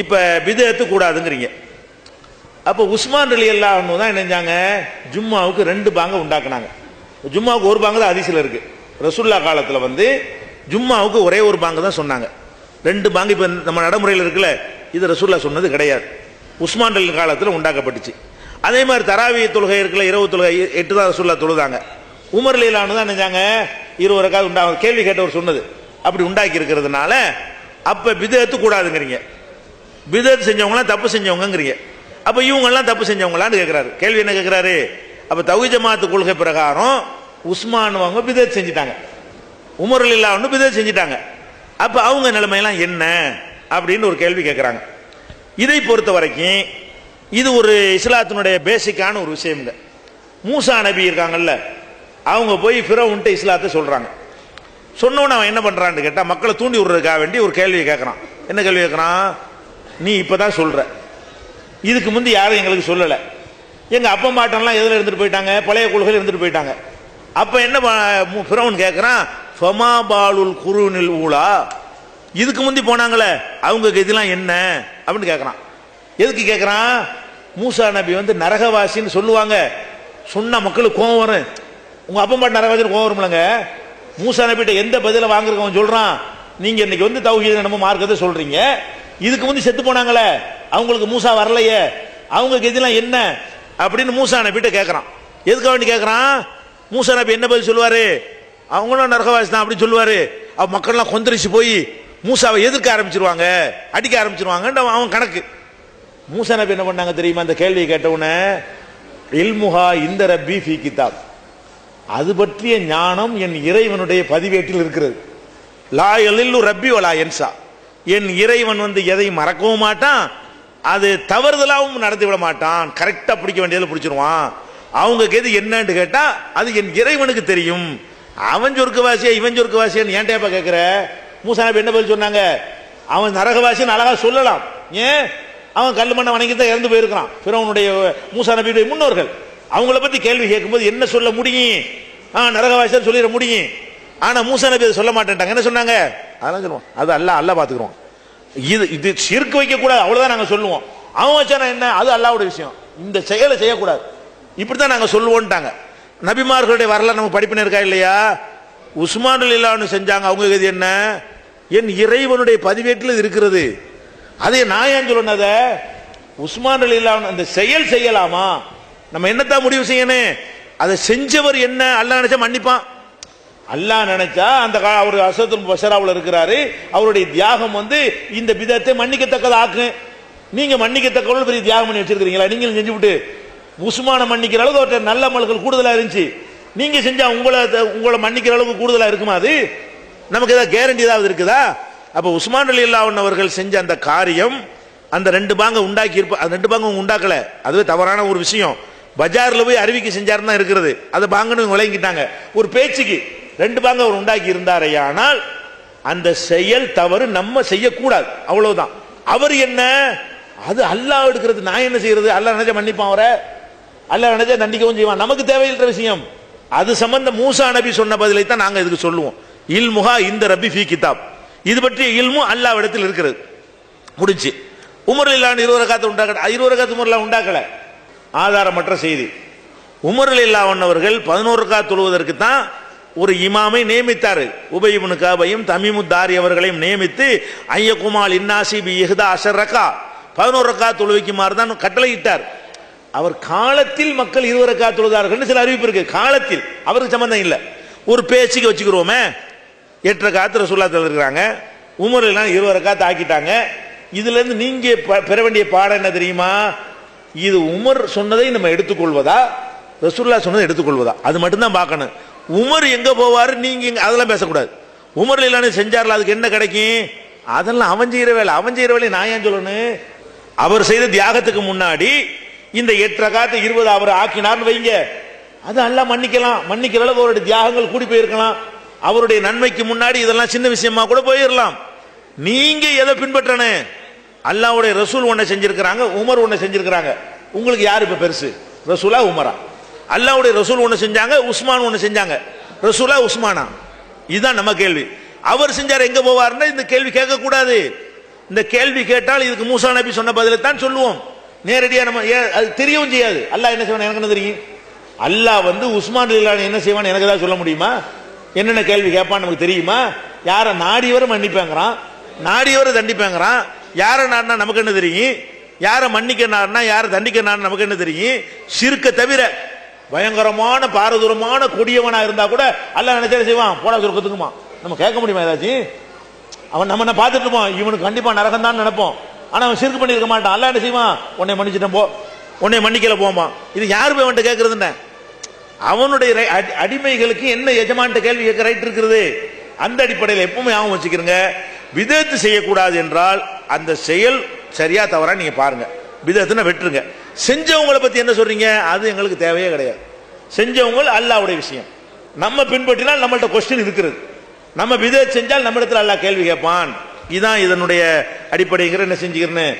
இப்போ பிதத்து கூடாதுங்கிறீங்க. அப்போ உஸ்மான் அலி எல்லாம் தான் நினைஞ்சாங்க ஜும்மாவுக்கு ரெண்டு பாங்க உண்டாக்குனாங்க. ஜும்மாவுக்கு ஒரு பாங்க தான் அதிசயில் இருக்கு. ரசுல்லா காலத்தில் வந்து ஜும்மாவுக்கு ஒரே ஒரு பாங்கு தான் சொன்னாங்க. ரெண்டு பாங்கு இப்போ நம்ம நடைமுறையில் இருக்குல்ல இது ரசுல்லா சொன்னது கிடையாது. உஸ்மான் அலி காலத்தில் உண்டாக்கப்பட்டுச்சு. அதே மாதிரி தராவிய தொழுகை இருக்குல்ல இரவு தொழுகை எட்டு தான் ரசுல்லா தொழுதாங்க. உமர் லீலானு தான் நினைஞ்சாங்க இருபது ரக்காவது உண்டாகும் கேள்வி கேட்டவர் சொன்னது. அப்படி உண்டாக்கி இருக்கிறதுனால அப்போ விதத்து கூடாதுங்கிறீங்க. பிதத் செஞ்சவங்களாம் தப்பு செஞ்சவங்கங்கிறீங்க. அப்போ இவங்கெல்லாம் தப்பு செஞ்சவங்களான்னு கேட்குறாரு கேள்வி என்ன கேட்குறாரு அப்போ தவி ஜமாத்து கொள்கை பிரகாரம் உஸ்மானுவங்க பிதத் செஞ்சிட்டாங்க. உமரில் இல்லா ஒன்று பிதத் செஞ்சிட்டாங்க. அப்போ அவங்க நிலைமையெல்லாம் என்ன? அப்படின்னு ஒரு கேள்வி கேட்குறாங்க இதை பொறுத்த வரைக்கும் இது ஒரு இஸ்லாத்தினுடைய பேசிக்கான ஒரு விஷயம்ங்க. மூசா நபி இருக்காங்கல்ல அவங்க போய் ஃபிரவுன்ட்டு இஸ்லாத்தை சொல்கிறாங்க சொன்னோன்னு அவன் என்ன பண்ணுறான்னு கேட்டால் மக்களை தூண்டி விடுறதுக்காக வேண்டி ஒரு கேள்வியை கேட்குறான் என்ன கேள்வி கேட்குறான் நீ இப்பதான் சொல்ற. இதுக்கு முந்தி யாரும் எங்களுக்கு சொல்லல. எங்க அப்பா மாட்டெல்லாம் எதுல இருந்துட்டு போயிட்டாங்க? பழைய கொள்கையில் இருந்துட்டு போயிட்டாங்க. அப்ப என்ன ப- மு- ஃபிரௌன் கேட்கறான் ஃபமா பாலுல் இதுக்கு முந்தி போனாங்களே அவங்க கதிலாம் என்ன? அப்படின்னு கேட்கறான் எதுக்கு கேட்கறான் மூசா நபி வந்து நரகவாசின்னு சொல்லுவாங்க. சொன்னால் மக்களுக்கு கோவம் வரும். உங்க அப்பா பாட்டு நரகவாசின்னு கோவம் வரும்லங்க. மூசா நபிட்ட எந்த பதில வாங்குறவன் சொல்றான்? நீங்க இன்னைக்கு வந்து தௌஹீத நம்ம மார்க்கத்தை சொல்றீங்க. இதுக்கு முந்தி செத்து போனாங்களே அவங்களுக்கு மூசா வரலையே அவங்களுக்கு இதெல்லாம் என்ன அப்படின்னு மூசா நபிட்ட கேட்குறான் எதுக்காக வேண்டி கேட்குறான் மூசா நபி என்ன பதில் சொல்லுவார்? அவங்களும் நரகவாசி தான் அப்படின்னு சொல்லுவார். அவ மக்கள்லாம் கொந்தரிச்சு போய் மூசாவை எதிர்க்க ஆரம்பிச்சிருவாங்க அடிக்க ஆரம்பிச்சிருவாங்கன்ற அவன் கணக்கு. மூசா நபி என்ன பண்ணாங்க தெரியுமா? அந்த கேள்வியை கேட்டவுடனே இல்முஹா இந்த ரப்பி ஃபி கிதாப். அது பற்றிய ஞானம் என் இறைவனுடைய பதிவேட்டில் இருக்கிறது. லா எழில்லு ரப்பி ஒலா என்சா என் இறைவன் வந்து எதை மறக்கவும் மாட்டான் அது தவறுதலாகவும் நடத்தி விட மாட்டான். கரெக்டாக பிடிக்க வேண்டியதில் பிடிச்சிருவான். அவங்க கேது என்னன்னு கேட்டால் அது என் இறைவனுக்கு தெரியும். அவன் சொர்க்கவாசியா இவன் சொர்க்கவாசியான்னு ஏன் டேப்பா கேட்குற மூசா நபி என்ன பதில் சொன்னாங்க? அவன் நரகவாசின்னு அழகாக சொல்லலாம். ஏன்? அவன் கல் மண்ணை வணங்கி தான் இறந்து போயிருக்கிறான். பிறவனுடைய மூசா நபியுடைய முன்னோர்கள். அவங்கள பற்றி கேள்வி கேட்கும்போது என்ன சொல்ல முடியும்? ஆ நரகவாசின்னு சொல்லிட முடியும். ஆனால் மூசா நபி அதை சொல்ல மாட்டேன்ட்டாங்க. என்ன சொன்னாங்க? அதெல்லாம் சொல்லுவோம் அது அல்ல அல்ல பாத்துக்கிறோம் இது இது சிறுக்கு வைக்கக்கூடாது அவ்வளோதான் நாங்கள் சொல்லுவோம். அவன் வச்சானா என்ன? அது அல்லாவோட விஷயம். இந்த செயலை செய்யக்கூடாது. இப்படி தான் நாங்கள் சொல்லுவோன்ட்டாங்க. நபிமார்களுடைய வரலாறு நம்ம படிப்பின இருக்கா இல்லையா? உஸ்மான் இல்லான்னு செஞ்சாங்க. அவங்க இது என்ன? என் இறைவனுடைய பதிவேட்டில் இது இருக்கிறது. அதே நான் ஏன் சொல்லணும் அதை? உஸ்மான் இல்லாம அந்த செயல் செய்யலாமா? நம்ம என்னத்தான் முடிவு செய்யணும்? அதை செஞ்சவர் என்ன? அல்ல நினைச்சா மன்னிப்பான். அல்லாஹ் நினைச்சா அந்த கா- அவர் அசத்துல் பஷராவில் இருக்கிறாரு. அவருடைய தியாகம் வந்து இந்த விதத்தை மன்னிக்கத்தக்கது ஆக்கும் நீங்க மன்னிக்கத்தக்கவள் பெரிய தியாகம் பண்ணி வச்சிருக்கீங்களா நீங்களும் செஞ்சு விட்டு. உஸ்மான மன்னிக்கிற அளவுக்கு அவர்கிட்ட நல்ல அமல்கள் கூடுதலாக இருந்துச்சு. நீங்க செஞ்சா உங்களை உங்களை மன்னிக்கிற அளவுக்கு கூடுதலாக இருக்குமா அது? நமக்கு ஏதாவது கேரண்டி ஏதாவது இருக்குதா? அப்போ உஸ்மான் அலி அல்லாஹ் அவர்கள் செஞ்ச அந்த காரியம் அந்த ரெண்டு பாங்க உண்டாக்கி இருப்ப அந்த ரெண்டு பாங்கும் உண்டாக்கல. அதுவே தவறான ஒரு விஷயம். பஜாரில் போய் அறிவிக்க செஞ்சாருன்னு தான் இருக்கிறது. அதை பாங்கன்னு விளங்கிட்டாங்க. ஒரு பேச்சுக்கு. ரெண்டு பாங்க அவர் உண்டாக்கி இருந்தாரையானால் அந்த செயல் தவறு நம்ம செய்யக்கூடாது. அவ்வளவுதான். அவர் என்ன? அது அல்லாஹ் எடுக்கிறது. நான் என்ன செய்யறது? அல்லாஹ் நினைச்ச மன்னிப்பான் அவரை. அல்லாஹ் நினைச்சா தண்டிக்கவும் செய்வான். நமக்கு தேவையில்லை விஷயம். அது சம்பந்த மூசா நபி சொன்ன பதிலை தான் நாங்க இதுக்கு சொல்லுவோம். இல்முஹா இந்த ரபி ஃபி கிதாப். இது பற்றிய இல்மு அல்லாஹ் இடத்தில் இருக்கிறது. முடிஞ்சு. உமர் இல்லான்னு இருபது காத்து உண்டாக்கல இருபது காத்து உமர்ல உண்டாக்கல. ஆதாரமற்ற செய்தி. உமர் இல்லா பதினோரு காத்து தொழுவதற்கு தான் ஒரு இமாமை நியமித்தார். உபயிபுனு காபையும் தமிமுத்தாரி அவர்களையும் நியமித்து ஐயகுமால் இன்னாசி பி இஹ்தா அஷர் ரக்கா. பதினோரு ரக்கா தொழுவிக்குமாறு தான் கட்டளையிட்டார். அவர் காலத்தில் மக்கள் இருவர் ரக்கா தொழுதார்கள் சில அறிவிப்பு இருக்கு. காலத்தில். அவருக்கு சம்பந்தம் இல்லை. ஒரு பேச்சுக்கு வச்சுக்கிறோமே. எட்டு ரக்காத்து ரசூல்லாத்தில் இருக்கிறாங்க. உமர் இருவர் இருபது ரக்காத்து ஆக்கிட்டாங்க நீங்கள் ப- பெற வேண்டிய பாடம் என்ன தெரியுமா? இது உமர் சொன்னதை நம்ம எடுத்துக்கொள்வதா? ரசூல்லா சொன்னதை எடுத்துக்கொள்வதா? அது மட்டும்தான் பார்க்கணும். உமர் எங்க போவார் நீங்க அதெல்லாம் பேசக்கூடாது. உமர் இல்லான்னு செஞ்சார்ல அதுக்கு என்ன கிடைக்கும்? அதெல்லாம் அவன் வேலை அவன் வேலை நான் ஏன் சொல்லணும்? அவர் செய்த தியாகத்துக்கு முன்னாடி இந்த எட்டு காத்து இருபது அவர் ஆக்கினார்னு வைங்க. அது எல்லாம் மன்னிக்கலாம். மன்னிக்கிற அளவுக்கு அவருடைய தியாகங்கள் கூடி போயிருக்கலாம். அவருடைய நன்மைக்கு முன்னாடி இதெல்லாம் சின்ன விஷயமா கூட போயிடலாம் நீங்க எதை பின்பற்றணும் அல்லாவுடைய ரசூல் ஒன்றை செஞ்சிருக்கிறாங்க உமர் ஒன்றை செஞ்சிருக்கிறாங்க. உங்களுக்கு யார் இப்ப பெருசு? ரசூலா உமரா. அல்லாவுடைய ரசூல் ஒன்று செஞ்சாங்க உஸ்மான் ஒன்று செஞ்சாங்க. ரசூலா உஸ்மானா? இதுதான் நம்ம கேள்வி. அவர் செஞ்சார் எங்க போவாருன்னா இந்த கேள்வி கேட்கக்கூடாது. இந்த கேள்வி கேட்டால் இதுக்கு மூசா நபி சொன்ன பதிலை தான் சொல்லுவோம். நேரடியாக நம்ம ஏன் அது தெரியவும் செய்யாது. அல்லாஹ் என்ன செய்வான் எனக்கு என்ன தெரியும்? அல்லாஹ் வந்து உஸ்மான் இல்லான என்ன செய்வான் எனக்கு தான் சொல்ல முடியுமா? என்னென்ன கேள்வி கேட்பான்னு நமக்கு தெரியுமா? யாரை நாடியவரை மன்னிப்பாங்கிறான். நாடியவரை தண்டிப்பாங்கிறான். யாரை நாடினா நமக்கு என்ன தெரியும்? யாரை மன்னிக்க நாடுனா யாரை தண்டிக்க நாடுனா நமக்கு என்ன தெரியும்? சிறுக்க தவிர பயங்கரமான பாரதூரமான கொடியவனா இருந்தா கூட அல்ல நினைச்சா செய்வான்? போடா சுருக்கத்துக்குமா நம்ம கேட்க முடியுமா ஏதாச்சும் அவன் நம்ம என்ன பார்த்துட்டு இருப்போம். இவனுக்கு கண்டிப்பா நரகம் தான் நினைப்போம். ஆனா அவன் சிறுக்கு பண்ணியிருக்க மாட்டான். அல்ல என்ன செய்வான்? உன்னை மன்னிச்சிட்டேன் போ. உன்னை மன்னிக்கல போமா இது யாரு போய் அவன்கிட்ட கேட்கறதுன்னு அவனுடைய ரை- அடி- அடிமைகளுக்கு என்ன எஜமான்ட்ட கேள்வி கேட்க ரைட் இருக்கிறது அந்த அடிப்படையில் எப்பவுமே ஞாபகம் வச்சுக்கிறங்க விதத்து செய்யக்கூடாது என்றால் அந்த செயல் சரியா தவறா நீங்க பாருங்க. விதத்துனா வெட்டுருங்க. செஞ்சவங்களை பற்றி என்ன சொல்றீங்க? அது எங்களுக்கு தேவையே கிடையாது. செஞ்சவங்க அல்லாவுடைய விஷயம். நம்ம பின்பற்றினால் நம்மள்ட்ட கொஸ்டின் இருக்கிறது. நம்ம விதை செஞ்சால் நம்ம இடத்துல அல்லாஹ் கேள்வி கேட்பான். இதுதான் இதனுடைய அடிப்படைங்கிற என்ன செஞ்சுக்கிறேன்னு